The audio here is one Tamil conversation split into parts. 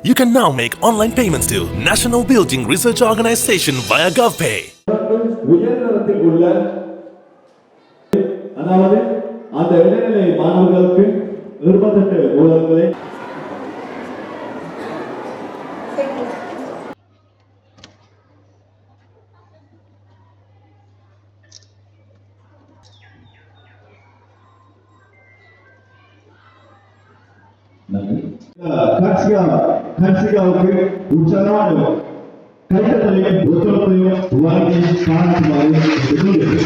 You can now make online payments to National Building Research Organization via GovPay. உயர்தரத்தில் உள்ள அதாவது அந்த இடைநிலை மாணவர்களுக்கு இருபத்தெட்டு ஊழல்களை ಖರ್ಚಿಗಾವಕ್ಕೆ ಉಚ್ಚಾರಣೆ ಕೈತದಲ್ಲಿ ಒತ್ತಡದಲ್ಲಿ ವಾರಿಗೆ ಸಾಂತ್ ಮಾಡಿ ಎದುರುಗಳು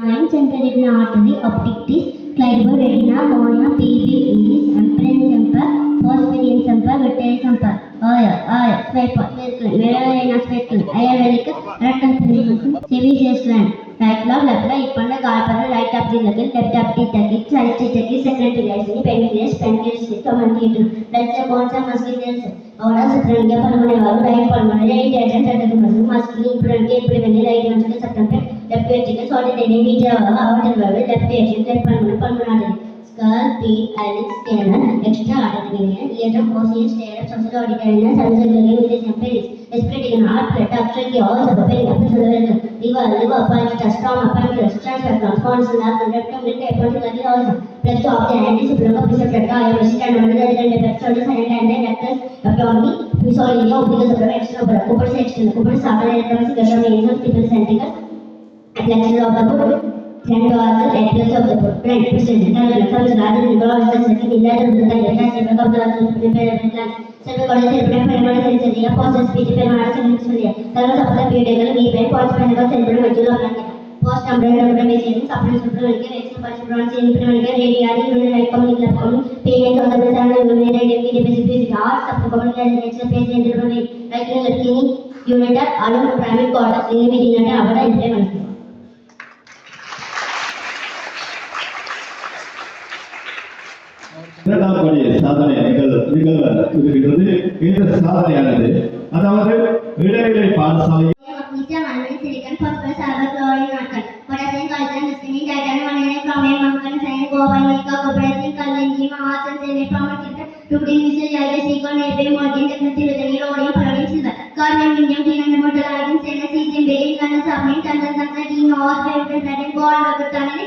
Science and Cerebral Artery Optictis, Clibo Retina, Mona, PB, Iris, Emperor Semper, Postmedian Semper, Vitary Semper, Oya, Oya, Swipe, Swipe, Vedavena Swipe, Ayurvedic, Rectal Prism, Sevi Seslan, బ్యాంక్లో లెఫ్ట్లో ఇప్పన్న కాల్పన రైట్ అప్ జిల్లకి లెఫ్ట్ అప్ టీచర్కి సైడ్ టీచర్కి సెక్రటరీస్ని పెన్విలేజ్ పెన్కేజ్ని కమెంటీటు పెన్సే బోన్సా మస్కిటేజ్ और सत्रंग पलमने वाला right पलमने right agent agent muscle muscle improvement improvement right muscle सत्रंग पे लेफ़्ट एजेंट सॉरी देने भी जावा और जनवर लेफ़्ट एजेंट लेफ़्ट पलमने पलमना दे स्कल पीट एलिक्स स्कैनर एक्स्ट्रा आर्डर में है ये जो कोशिश स्टेयर सबसे ऑडिटर है सबसे लगे मिले sample Capturing also the very episode when liver, liver punch, testosterone, pancreas, transfer transforms in the rectum, rectum, particularly also. Plus two of the anti-suplemental receptor are resistant under the different episodes and then actors abdominal, physiology, because of the external, Cooper's external, Cooper's upper and abdominal, gastric, nasal, stipple, centrical, and flexural of the body. Thank God the actors of the program present and the films rather than God is the second in that of the time that has become the answer to the prayer of the Seven colleges in prep and colleges in India, posts speech and arts in India. There was a couple of periodical we went post and was centered with Julo America. Post number and number is in supplements of the American restaurants in America, radiology, human rights, community club, parents of the Brazil, women, and deputy basic arts, subcommunity and national place in the Republic, like in Latini, unit, along with private quarters in the meeting and Abada in the இரண்டாம் படி சாதனை நிகழ் நிகழ்வு இருக்கின்றது இந்த சாதனையானது அதாவது இடைநிலை பாடசாலை Media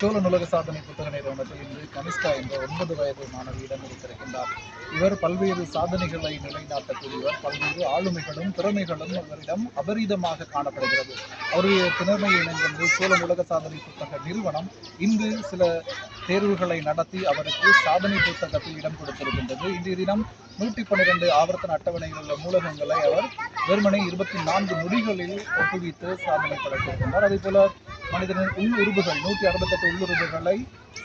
சோழ நுலக சாதனை புத்தக நிறுவனத்தில் இன்று கனிஷ்கா என்ற ஒன்பது வயது மாணவியிடம் இருக்கின்றார் இவர் பல்வேறு சாதனைகளை நிலைநாட்டக்கூடியவர் பல்வேறு ஆளுமைகளும் திறமைகளும் அவரிடம் அபரீதமாக காணப்படுகிறது. அவருடைய திறமையை இணைந்து சோழ நுலக சாதனை புத்தக நிறுவனம் இன்று சில தேர்வுகளை நடத்தி அவருக்கு சாதனை புத்தகத்தில் இடம் கொடுத்திருக்கின்றது. இன்றைய தினம் நூற்றி பன்னிரண்டு ஆவர்த்தன அட்டவணையில் உள்ள மூலகங்களை அவர் வெறுமனே இருபத்தி நான்கு நொடிகளில் ஒப்புவித்து சாதனை படைத்திருக்கின்றார் அதே போல மனிதனின் உள் உறுப்புகள் நூற்றி அறுபத்தெட்டு உள்ளுறுப்புகளை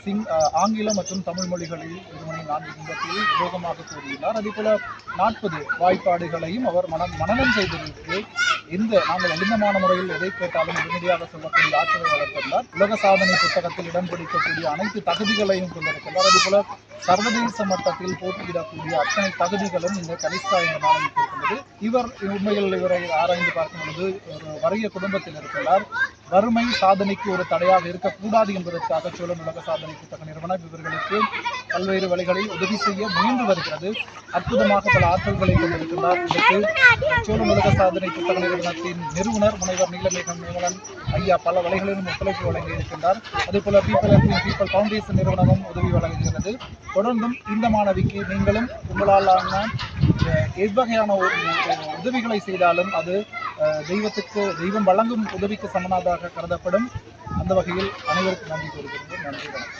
சிங் ஆங்கிலம் மற்றும் தமிழ் மொழிகளில் இருமணி நான்கு நிமிடத்தில் வேகமாக கூறியுள்ளார். அதே போல நாற்பது வாய்ப்பாடுகளையும் அவர் மனம் மனநம் செய்திருக்கு. இந்த நாங்கள் எளிமையான முறையில் எதை கேட்டாலும் உடனடியாக சொல்லக்கூடிய ஆற்றலை வளர்த்துள்ளார் உலக சாதனை புத்தகத்தில் இடம் பிடிக்கக்கூடிய அனைத்து தகுதிகளையும் கொண்டிருக்கிறார். அதே போல சர்வதேச மட்டத்தில் போட்டியிடக்கூடிய அத்தனை தகுதிகளும் இந்த கனிஷ்கா என்ற மாணவிக்கு இருக்கின்றது. இவர் உண்மையில் இவரை ஆராய்ந்து பார்க்கும் பொழுது ஒரு வறிய குடும்பத்தில் இருக்கிறார். வறுமை சாதனைக்கு ஒரு தடையாக இருக்கக்கூடாது என்பதற்காக சோழன் உலக சாதனை புத்தக நிறுவனம் இவர்களுக்கு பல்வேறு வழிகளில் உதவி செய்ய முயன்று வருகிறது. அற்புதமாக பல ஆற்றல்களை கொண்டிருக்கிறார். இதற்கு சோழன் உலக சாதனை புத்தக நிறுவனத்தின் நிறுவனர் முனைவர் நீலமேகம் நிறுவனன் ஐயா பல வழிகளிலும் ஒத்துழைப்பு வழங்கி இருக்கின்றார் அதே போல பீப்பிள் பீப்பிள் ஃபவுண்டேஷன் நிறுவனமும் உதவி வழங்குகிறது. தொடர்ந்தும் இந்த மாணவிக்கு நீங்களும் உங்களாலான எவ்வகையான ஒரு உதவிகளை செய்தாலும் அது தெய்வத்துக்கு தெய்வம் வழங்கும் உதவிக்கு சமனாதாக கருதப்படும் அந்த வகையில் அனைவருக்கும் நன்றி கூறுகிறேன். நன்றி வணக்கம்.